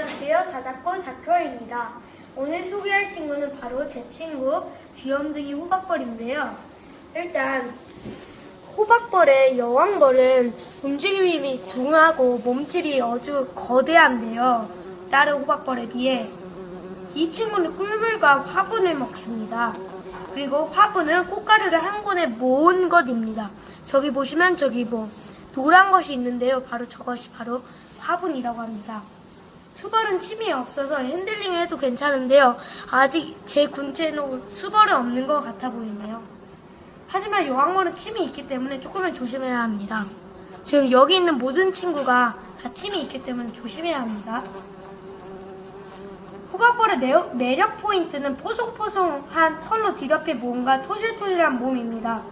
안녕하세요. 다작고 다큐어입니다. 오늘 소개할 친구는 바로 제 친구 귀염둥이 호박벌인데요. 일단 호박벌의 여왕벌은 움직임이 둥하고 몸집이 아주 거대한데요. 다른 호박벌에 비해 이 친구는 꿀물과 화분을 먹습니다. 그리고 화분은 꽃가루를 한 번에 모은 것입니다. 저기 보시면 저기 뭐 노란 것이 있는데요. 바로 저것이 바로 화분이라고 합니다. 수벌은 침이 없어서 핸들링을 해도 괜찮은데요. 아직 제 군체에는 수벌은 없는 것 같아 보이네요. 하지만 여왕벌은 침이 있기 때문에 조금은 조심해야 합니다. 지금 여기 있는 모든 친구가 다 침이 있기 때문에 조심해야 합니다. 호박벌의 매력, 매력 포인트는 포송포송한 털로 뒤덮인 몸과 토실토실한 몸입니다.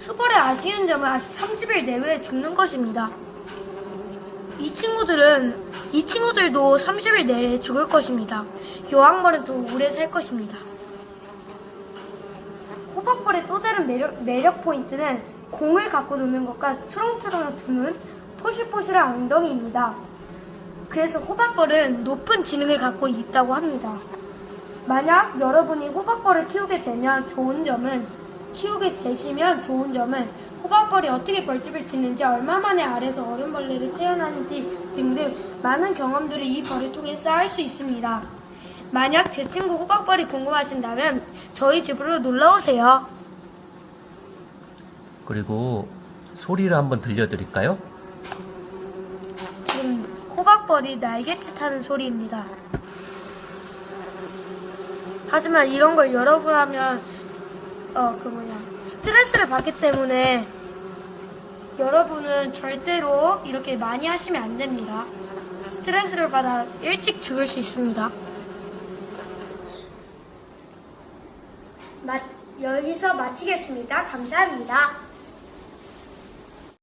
수벌의 아쉬운 점은 아직 30일 내외에 죽는 것입니다. 이 친구들은 이 친구들도 30일 내에 죽을 것입니다. 여왕벌은 더 오래 살 것입니다. 호박벌의 또 다른 매력, 매력 포인트는 공을 갖고 노는 것과 트렁트렁 두는 포실포실한 엉덩이입니다. 그래서 호박벌은 높은 지능을 갖고 있다고 합니다. 만약 여러분이 호박벌을 키우게 되면 좋은 점은 키우게 되시면 좋은 점은 호박벌이 어떻게 벌집을 짓는지 얼마 만에 알에서 어른벌레를 태어나는지 등등 많은 경험들을 이 벌을 통해 쌓을 수 있습니다. 만약 제 친구 호박벌이 궁금하신다면 저희 집으로 놀러 오세요. 그리고 소리를 한번 들려드릴까요? 지금 호박벌이 날개짓 하는 소리입니다. 하지만 이런 걸 여러분 하면 어 그 뭐냐 스트레스를 받기 때문에 여러분은 절대로 이렇게 많이 하시면 안 됩니다. 스트레스를 받아 일찍 죽을 수 있습니다. 마, 여기서 마치겠습니다. 감사합니다.